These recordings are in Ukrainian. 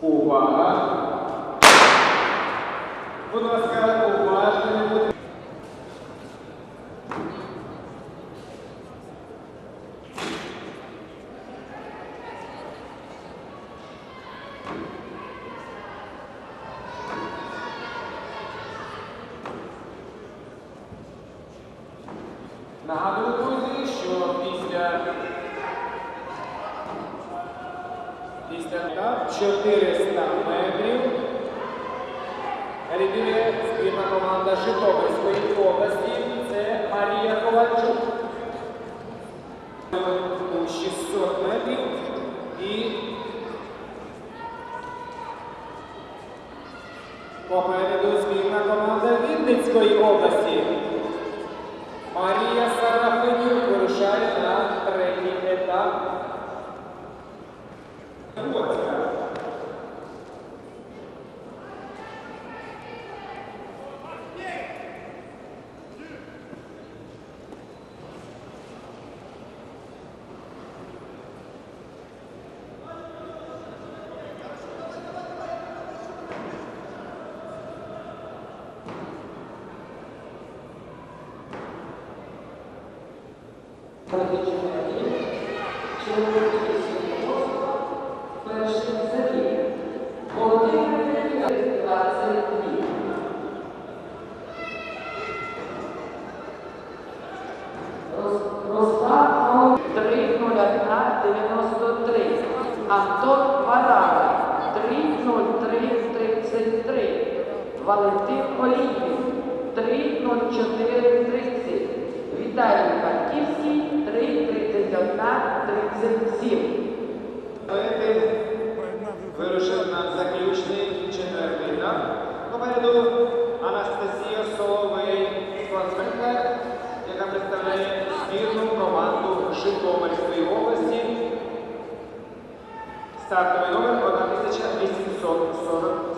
Увага! Будь ласка, уважно не будьте. Нагадую, друзі, що після 400 метрів рятує збірна команда Житомирської області. Це Марія Ковальчук. У 600 метрів і попереду збірна команда Вінницької області. Антон Варага 3.03.33. Валентин Олійник 3.04.30. Віталій 3.31.37. Поети вирушив на заключний четвертий етап. Попереду Анастасія Соловей, спортсменка, яка представляє збірну команду Житомирської області. Стартовий номер 1847.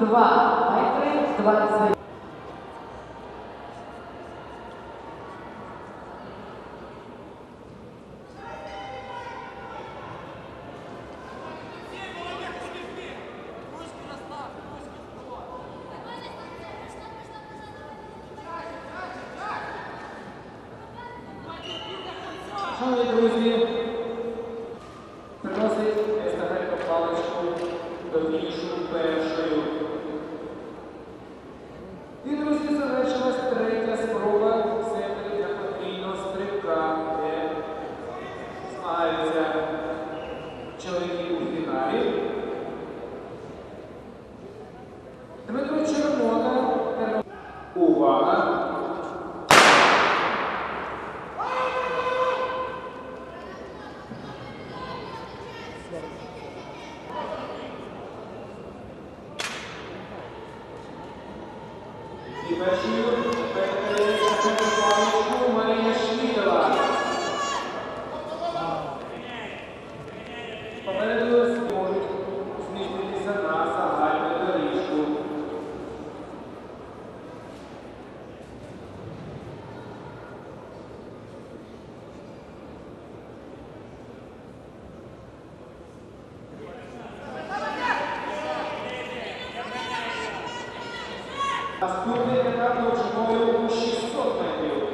2 метри 20 Шановні друзі, приносить естафетну паличку до першою. І першою передає естафетну паличку Марія Шмідова. Попереду зможуть зміститися на загальну доріжку. Наступний етап довжиною у 600 метрів. Алина,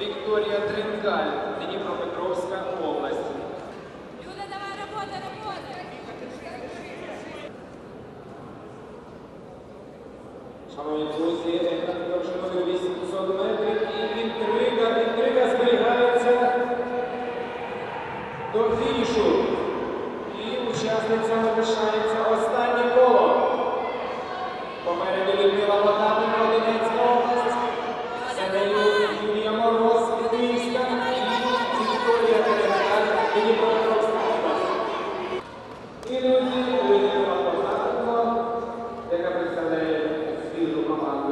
Вікторія Тринкаль, Дніпропетровська область. Люда, давай робота, робота! Шановні друзі, етап школи 800 метрів і інтрига, інтрига зберігається до фінішу. І учасниця залишається останнє коло. Попереду Людмила Богданова, Донецька область. Це